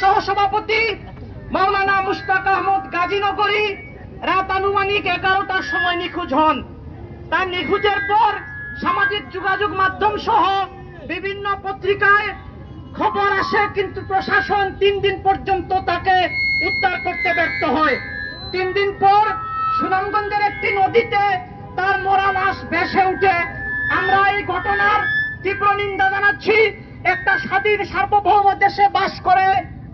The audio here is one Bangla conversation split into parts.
সহসভাপতি মাওলানা মুশতাক আহমদ গাজীনগরী, রাত আনুমানিক এগারোটার সময় নিখোঁজ হন। তার নিখোঁজের পর সামাজিক যোগাযোগ মাধ্যম সহ বিভিন্ন পত্রিকায় খবর আসে, কিন্তু প্রশাসন তিন দিন পর্যন্ত তাকে উদ্ধার করতে ব্যর্থ হয়। তিন দিন পর সুনামগঞ্জের একটি নদীতে তার মরা লাশ ভেসে উঠে। আমরা এই ঘটনার তীব্র নিন্দা জানাচ্ছি। একটা স্বাধীন সার্বভৌম দেশে বাস করে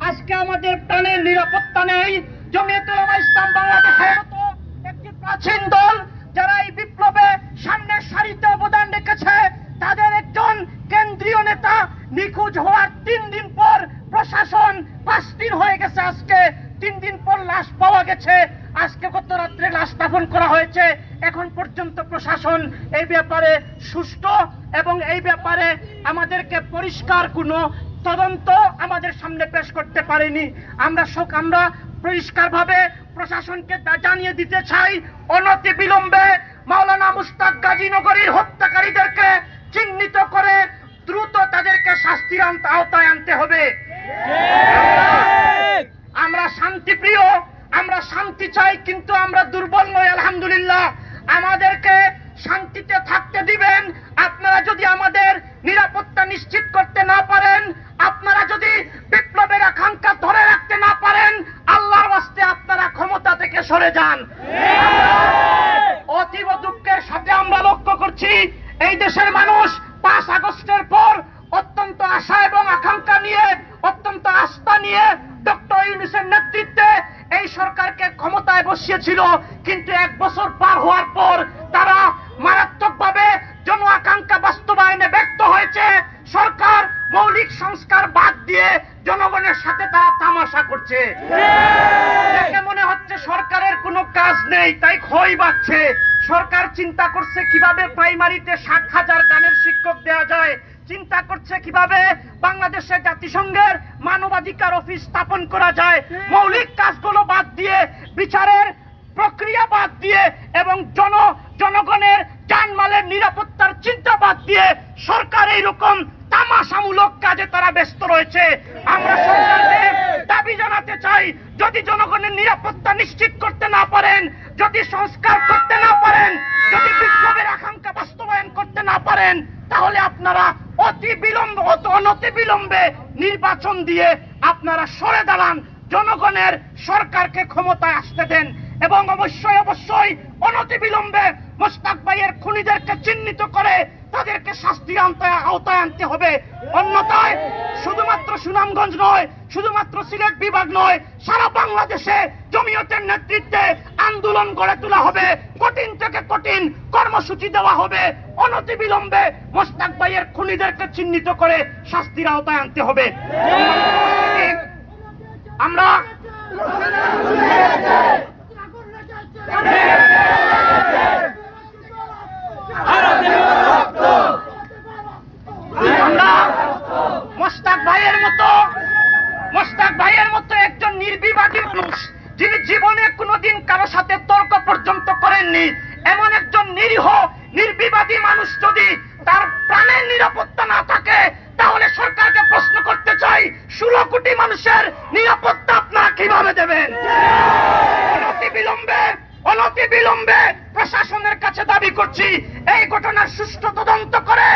আজকে আমাদের প্রাণের নিরাপত্তা নেই। জমিয়তুল উলামা ইসলাম বাংলাদেশের মতো একটি প্রাচীন দল যারা এই বিপ্লবে সামনের সারিতে অবদান রেখেছে, তাদের একজন কেন্দ্রীয় নেতা নিখোঁজ হওয়ার তিন দিন পর প্রশাসন পাঁচ দিন হয়ে গেছে আজকে। তিন দিন পর লাশ পাওয়া গেছে। আজকে গত রাত্রে লাশ দাফন করা হয়েছে। এখন পর্যন্ত প্রশাসন এই ব্যাপারে সুষ্ঠু এবং এই ব্যাপারে আমাদেরকে পরিষ্কার কোনো তদন্ত আমাদের সামনে পেশ করতে পারেনি। আমরা শোক আমরা পরিষ্কারভাবে প্রশাসনকে জানিয়ে দিতে চাই, অনতি বিলম্বে মাওলানা মুস্তাক গাজীনগরীর হত্যাকারীদেরকে চিহ্নিত করে দ্রুত তাদেরকে শাস্তির আওতায় আনতে হবে। আমরা শান্তিপ্রিয়, আমরা শান্তি চাই, কিন্তু আমরা দুর্বল নই আলহামদুলিল্লাহ আমাদেরকে শান্তিতে থাকতে দিবেন আপনারা যদি আমাদের নিরাপত্তা নিশ্চিত করতে না পারেন আপনারা যদি বিপ্লবের আকাঙ্ক্ষা ধরে রাখতে না পারেন আল্লাহর ওয়াস্তে আপনারা ক্ষমতা থেকে সরে যান। অতীব দুঃখের সাথে আমরা লক্ষ্য করছি, এই দেশের মানুষ পাঁচ আগস্টের পর অত্যন্ত আশা এবং আকাঙ্ক্ষা নিয়ে, অত্যন্ত আস্থা নিয়ে ডক্টর ইউনুসের নেতৃত্বে এই সরকারকে ক্ষমতায় বসিয়েছিল। কিন্তু এক বছর পার হওয়ার পর তারা মারাত্মকভাবে মৌলিক সংস্কার বাদ দিয়ে জনগণের সাথে তারা তামাশা করছে। দেখে মনে হচ্ছে সরকারের কোনো কাজ নেই তাই ক্ষয় বাড়ছে। সরকার চিন্তা করছে কীভাবে প্রাইমারিতে ষাট হাজার গানের শিক্ষক দেওয়া যায়। চিন্তা করছে কীভাবে বাংলাদেশের জাতিসংঘের মানবাধিকার অফিস স্থাপন করা যায়। মৌলিক কাজগুলো বাদ দিয়ে বিচারের প্রক্রিয়া বাদ দিয়ে এবং জন জনগণের জানমালের নিরাপত্তার চিন্তা বাদ দিয়ে সরকার এইরকম তামাশামূলক কাজে তারা ব্যস্ত রয়েছে। আমরা সরকারকে দাবি জানাতে চাই, যদি জনগণের নিরাপত্তা নিশ্চিত করতে না পারেন, যদি সংস্কার করতে না পারেন, যদি বিপ্লবের আকাঙ্ক্ষা বাস্তবায়ন করতে না পারেন, তাহলে আপনারা অতি বিলম্ব অনতি বিলম্বে নির্বাচন দিয়ে আপনারা সরে দাঁড়ান, জনগণের সরকারকে ক্ষমতায় আসতে দেন এবং অবশ্যই অবশ্যই অনতি বিলম্বে মোস্তাক ভাইয়ের খুনিদেরকে চিহ্নিত করে তাদেরকে শাস্তির আওতায় আওতায় আনতে হবে। অন্যথায় শুধুমাত্র সুনামগঞ্জ নয়, শুধুমাত্র সিলেট বিভাগ নয়, সারা বাংলাদেশে জমিয়তের নেতৃত্বে আন্দোলন গড়ে তোলা হবে। কঠিন থেকে কঠিন কর্মসূচি দেওয়া হবে। অনতি বিলম্বে মোস্তাক ভাইয়ের খুনিদেরকে চিহ্নিত করে শাস্তির আওতায় আনতে হবে। মতো মোস্তাক ভাইয়ের মতো একজন নির্বিবাদী মানুষ, যিনি জীবনে কোনোদিন কারও সাথে তর্ক পর্যন্ত করেননি। এমন একজন নিরীহ, নির্বিবাদী মানুষ যদি তার প্রাণের নিরাপত্তা না থাকে, তাহলে সরকারকে প্রশ্ন করতে চাই, ষোলো কোটি মানুষের নিরাপত্তা আপনারা কীভাবে দেবেন? বিলম্বে, অনতি বিলম্বে প্রশাসনের কাছে দাবি করছি, এই ঘটনার সুষ্ঠু তদন্ত করে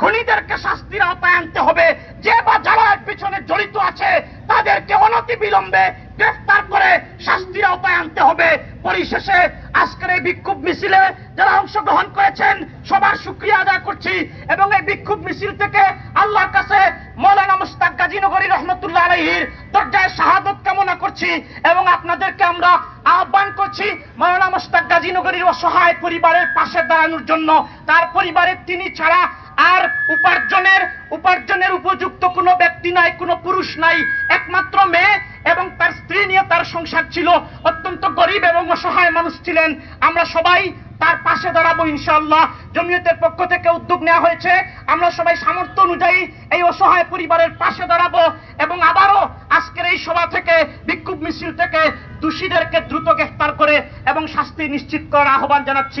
খুনিদেরকে শাস্তির আওতায় আনতে হবে। যে বা যারা এর পিছনে জড়িত আছে, তাদেরকে অনতি বিলম্বে গ্রেফতার করে শাস্তির আওতায় আনতে হবে। পরিশেষে আজকের এই বিক্ষোভ মিছিলে যারা অংশগ্রহণ করেছেন, সবার শুক্রিয়া আদায় করছি এবং এই বিক্ষোভ মিছিল থেকে আল্লাহর কাছে মৌলানা মুস্তাক গাজীনগরী রহমতুল্লাহ আলহির দরজায় শাহাদত কামনা করছি এবং আপনাদেরকে আমরা আহ্বান করছি মৌলানা মুস্তাক গাজীনগরীর অসহায় পরিবারের পাশে দাঁড়ানোর জন্য। তার পরিবারের তিনি ছাড়া আর উপার্জনের উপার্জনের উপযুক্ত কোনো ব্যক্তি নাই, কোনো পুরুষ নাই। একমাত্র মেয়ে এবং তার স্ত্রী নিয়ে তার সংসার ছিল। অত্যন্ত গরিব এবং অসহায় মানুষ ছিলেন। আমরা সবাই তার পাশে দাঁড়াবো ইনশাআল্লাহ। জমিয়তের পক্ষ থেকে উদ্যোগ নেওয়া হয়েছে। আমরা সবাই সামর্থ্য অনুযায়ী এই অসহায় পরিবারের পাশে দাঁড়াবো এবং আবারও আজকের এই সভা থেকে, বিক্ষোভ মিছিল থেকে দোষীদেরকে দ্রুত গ্রেফতার করে এবং শাস্তি নিশ্চিত করার আহ্বান জানাচ্ছি।